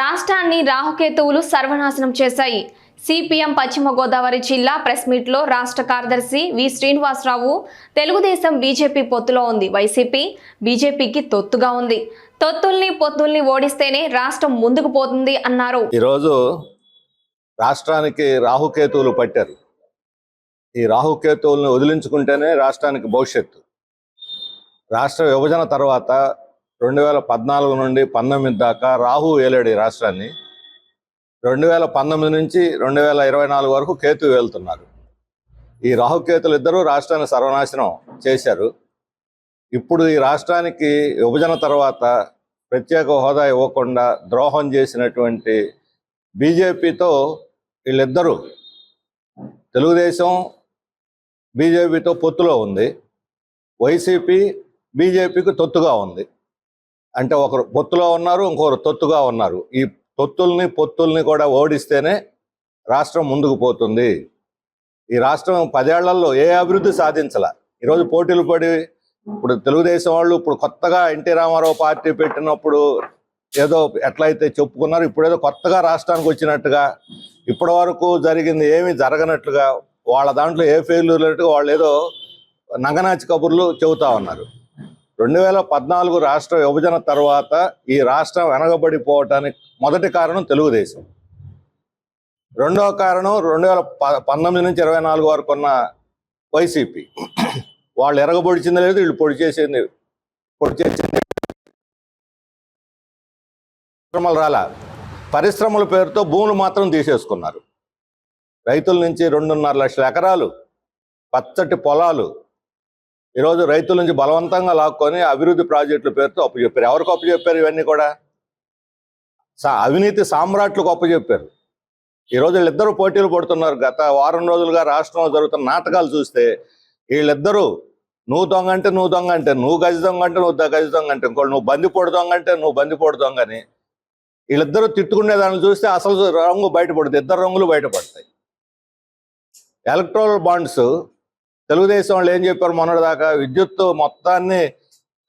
రాష్ట్రాన్ని రాహుకేతువులు సర్వనాశనం చేశాయి. సిపిఎం పశ్చిమ గోదావరి జిల్లా ప్రెస్ మీట్లో రాష్ట్ర కార్యదర్శి వి శ్రీనివాసరావు తెలుగుదేశం బీజేపీ పొత్తులో ఉంది. వైసీపీ బీజేపీకి తొత్తుగా ఉంది. తొత్తుల్ని పొత్తుల్ని ఓడిస్తేనే రాష్ట్రం ముందుకు పోతుంది అన్నారు. ఈరోజు రాష్ట్రానికి రాహుకేతువులు పట్టారు. ఈ రాహుకేతువులను వదిలించుకుంటేనే రాష్ట్రానికి భవిష్యత్తు. రాష్ట్ర విభజన తర్వాత రెండు వేల పద్నాలుగు నుండి పంతొమ్మిది దాకా రాహు ఏలేడు ఈ రాష్ట్రాన్ని. రెండు వేల పంతొమ్మిది నుంచి రెండు వేల ఇరవై నాలుగు వరకు కేతు వెళ్తున్నారు ఈ రాహుకేతులు ఇద్దరూ రాష్ట్రాన్ని సర్వనాశనం చేశారు. ఇప్పుడు ఈ రాష్ట్రానికి విభజన తర్వాత ప్రత్యేక హోదా ఇవ్వకుండా ద్రోహం చేసినటువంటి బీజేపీతో వీళ్ళిద్దరూ తెలుగుదేశం బీజేపీతో పొత్తులో ఉంది. వైసీపీ బీజేపీకి తొత్తుగా ఉంది. అంటే ఒకరు పొత్తులో ఉన్నారు ఇంకొకరు తొత్తుగా ఉన్నారు. ఈ తొత్తుల్ని పొత్తుల్ని కూడా ఓడిస్తేనే రాష్ట్రం ముందుకు పోతుంది. ఈ రాష్ట్రం పదేళ్ళలో ఏ అభివృద్ధి సాధించాల? ఈరోజు పోటీలు పడి ఇప్పుడు తెలుగుదేశం వాళ్ళు ఇప్పుడు కొత్తగా ఎన్టీ రామారావు పార్టీ పెట్టినప్పుడు ఏదో ఎట్లయితే చెప్పుకున్నారు ఇప్పుడు ఏదో కొత్తగా రాష్ట్రానికి వచ్చినట్టుగా ఇప్పటి వరకు జరిగింది ఏమీ జరగనట్లుగా వాళ్ళ దాంట్లో ఏ ఫెయిల్యూర్ లేనట్టుగా వాళ్ళు ఏదో నంగనాచి కబుర్లు చెబుతా ఉన్నారు. రెండు వేల పద్నాలుగు రాష్ట్ర విభజన తర్వాత ఈ రాష్ట్రం వెనకబడిపోవటానికి మొదటి కారణం తెలుగుదేశం. రెండవ కారణం రెండు వేల ప- పంతొమ్మిది నుంచి ఇరవై నాలుగు వరకు ఉన్న వైసీపీ. వాళ్ళు ఎరగబొడిచింది లేదు వీళ్ళు పొడి చేసింది పొడి చేసింది. పరిశ్రమలు రాలా. పరిశ్రమల పేరుతో భూములు మాత్రం తీసేసుకున్నారు. రైతుల నుంచి రెండున్నర లక్షల ఎకరాలు పచ్చటి పొలాలు ఈరోజు రైతుల నుంచి బలవంతంగా లాక్కొని అభివృద్ధి ప్రాజెక్టుల పేరుతో అప్పచెప్పారు ఎవరికి అప్పచెప్పారు ఇవన్నీ కూడా? సా- అవినీతి సామ్రాట్లకు అప్పచెప్పారు ఈరోజు వీళ్ళిద్దరూ పోటీలు పడుతున్నారు. గత వారం రోజులుగా రాష్ట్రంలో జరుగుతున్న నాటకాలు చూస్తే వీళ్ళిద్దరూ నువ్వు దొంగ అంటే నువ్వు దొంగ అంటే నువ్వు గజ దొంగ అంటే నువ్వు గజ దొంగ అంటే ఇంకోటి నువ్వు బందిపోడు దొంగ అంటే నువ్వు బందిపోడు దొంగ అని వీళ్ళిద్దరూ తిట్టుకునే దాన్ని చూస్తే అసలు రంగు బయటపడుతుంది. ఇద్దరు రంగులు బయటపడతాయి. ఎలక్ట్రల్ బాండ్స్ తెలుగుదేశం వాళ్ళు ఏం చెప్పారు? మొన్నటిదాకా విద్యుత్ మొత్తాన్ని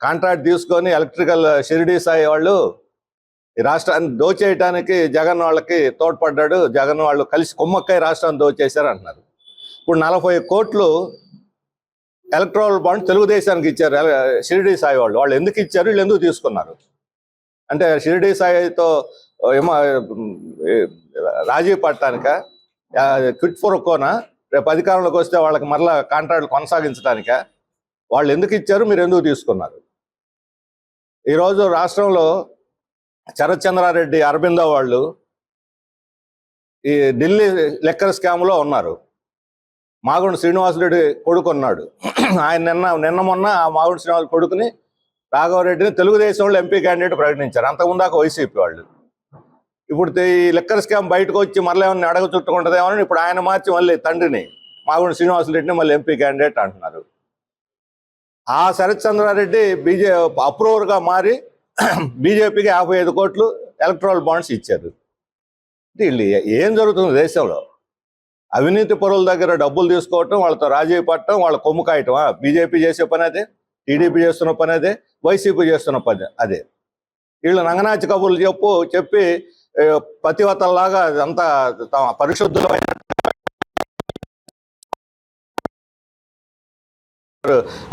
కాంట్రాక్ట్ తీసుకొని ఎలక్ట్రికల్ షిరిడీ సాయి వాళ్ళు ఈ రాష్ట్రాన్ని దోచేయటానికి జగన్ వాళ్ళకి తోడ్పడ్డాడు. జగన్ వాళ్ళు కలిసి కుమ్మక్కై రాష్ట్రాన్ని దోచేశారు అంటున్నారు. ఇప్పుడు నలభై కోట్లు ఎలక్ట్రల్ బాండ్ తెలుగుదేశానికి ఇచ్చారు. షిరిడి సాయి వాళ్ళు. వాళ్ళు ఎందుకు ఇచ్చారు? వీళ్ళు ఎందుకు తీసుకున్నారు? అంటే షిరిడీ సాయితో ఏమో రాజీవ్ రాజీ పడటానిక క్విట్ ఫోర్కోనా రేపు అధికారంలోకి వస్తే వాళ్ళకి మరలా కాంట్రాక్ట్లు కొనసాగించడానిక? వాళ్ళు ఎందుకు ఇచ్చారు? మీరు ఎందుకు తీసుకున్నారు? ఈరోజు రాష్ట్రంలో శరత్ చంద్రారెడ్డి అరబిందో వాళ్ళు ఈ ఢిల్లీ లెక్కర్ స్కామ్లో ఉన్నారు. మాగుండు శ్రీనివాసరెడ్డి కొడుకు ఉన్నాడు ఆయన నిన్న నిన్న మొన్న ఆ మాగుండు శ్రీనివాస కొడుకుని రాఘవరెడ్డిని తెలుగుదేశంలో ఎంపీ క్యాండిడేట్ ప్రకటించారు. అంతకుముందాక వైసీపీ వాళ్ళు. ఇప్పుడు ఈ లెక్కర్ స్కామ్ బయటకు వచ్చి మళ్ళీ ఏమన్నా అడగ చుట్టుకుంటుందేమో ఇప్పుడు ఆయన మార్చి మళ్ళీ తండ్రిని మాగుండు శ్రీనివాసరెడ్డిని మళ్ళీ ఎంపీ క్యాండిడేట్ అంటున్నారు. ఆ శరత్ చంద్రారెడ్డి బీజే అప్రూవర్గా మారి బీజేపీకి యాభై ఐదు కోట్లు ఎలక్ట్రల్ బాండ్స్ ఇచ్చారు. వీళ్ళు ఏం జరుగుతుంది దేశంలో? అవినీతి పరుల దగ్గర డబ్బులు తీసుకోవటం వాళ్ళతో రాజీ పడటం వాళ్ళ కొమ్ము కాయటం బీజేపీ చేసే పని అదే? టీడీపీ చేస్తున్న పని అదే? వైసీపీ చేస్తున్న పని అదే? వీళ్ళు నంగనాచి కబుర్లు చెప్పు చెప్పి పతివతల్లాగా అంతా తమ పరిశుద్ధమైన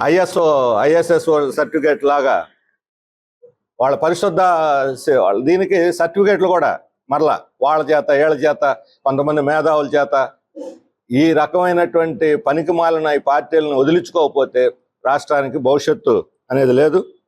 ఐఎస్ఓ ఐఎస్ఎస్ సర్టిఫికేట్ లాగా వాళ్ళ పరిశుద్ధ వాళ్ళ దీనికి సర్టిఫికేట్లు కూడా మరలా వాళ్ళ చేత వీళ్ళ చేత కొంతమంది మేధావుల చేత ఈ రకమైనటువంటి పనికి మాలిన ఈ పార్టీలను వదిలించుకోకపోతే రాష్ట్రానికి భవిష్యత్తు అనేది లేదు.